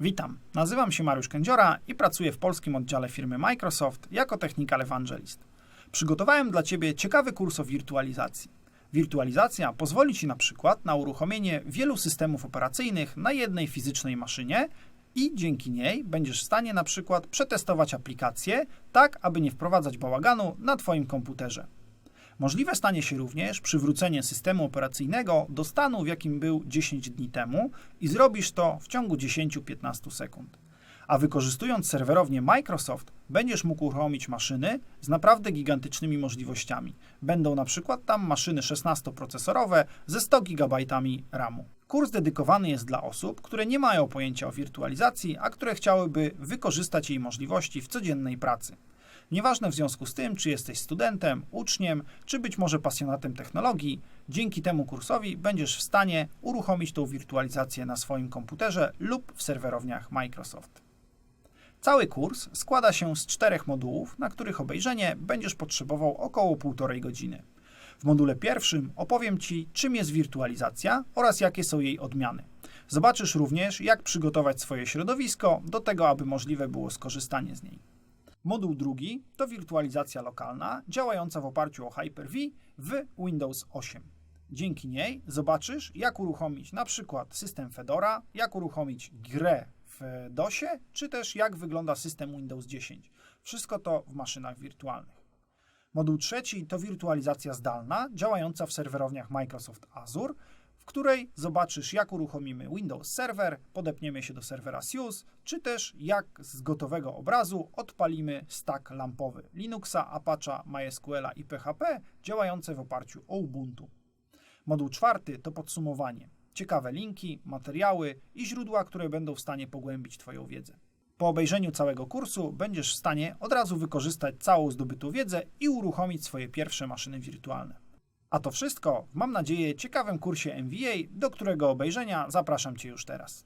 Witam, nazywam się Mariusz Kędziora i pracuję w polskim oddziale firmy Microsoft jako Technical Evangelist. Przygotowałem dla Ciebie ciekawy kurs o wirtualizacji. Wirtualizacja pozwoli Ci na przykład na uruchomienie wielu systemów operacyjnych na jednej fizycznej maszynie i dzięki niej będziesz w stanie na przykład przetestować aplikacje tak, aby nie wprowadzać bałaganu na Twoim komputerze. Możliwe stanie się również przywrócenie systemu operacyjnego do stanu, w jakim był 10 dni temu i zrobisz to w ciągu 10-15 sekund. A wykorzystując serwerownię Microsoft, będziesz mógł uruchomić maszyny z naprawdę gigantycznymi możliwościami. Będą na przykład tam maszyny 16-procesorowe ze 100 GB RAMu. Kurs dedykowany jest dla osób, które nie mają pojęcia o wirtualizacji, a które chciałyby wykorzystać jej możliwości w codziennej pracy. Nieważne w związku z tym, czy jesteś studentem, uczniem, czy być może pasjonatem technologii, dzięki temu kursowi będziesz w stanie uruchomić tą wirtualizację na swoim komputerze lub w serwerowniach Microsoft. Cały kurs składa się z czterech modułów, na których obejrzenie będziesz potrzebował około półtorej godziny. W module pierwszym opowiem Ci, czym jest wirtualizacja oraz jakie są jej odmiany. Zobaczysz również, jak przygotować swoje środowisko do tego, aby możliwe było skorzystanie z niej. Moduł drugi to wirtualizacja lokalna działająca w oparciu o Hyper-V w Windows 8. Dzięki niej zobaczysz, jak uruchomić na przykład system Fedora, jak uruchomić grę w DOSie, czy też jak wygląda system Windows 10. Wszystko to w maszynach wirtualnych. Moduł trzeci to wirtualizacja zdalna działająca w serwerowniach Microsoft Azure, w której zobaczysz, jak uruchomimy Windows Server, podepniemy się do serwera SUSE, czy też jak z gotowego obrazu odpalimy stack lampowy Linuxa, Apache, MySQL i PHP działające w oparciu o Ubuntu. Moduł czwarty to podsumowanie. Ciekawe linki, materiały i źródła, które będą w stanie pogłębić Twoją wiedzę. Po obejrzeniu całego kursu będziesz w stanie od razu wykorzystać całą zdobytą wiedzę i uruchomić swoje pierwsze maszyny wirtualne. A to wszystko mam nadzieję, ciekawym kursie MVA, do którego obejrzenia zapraszam Cię już teraz.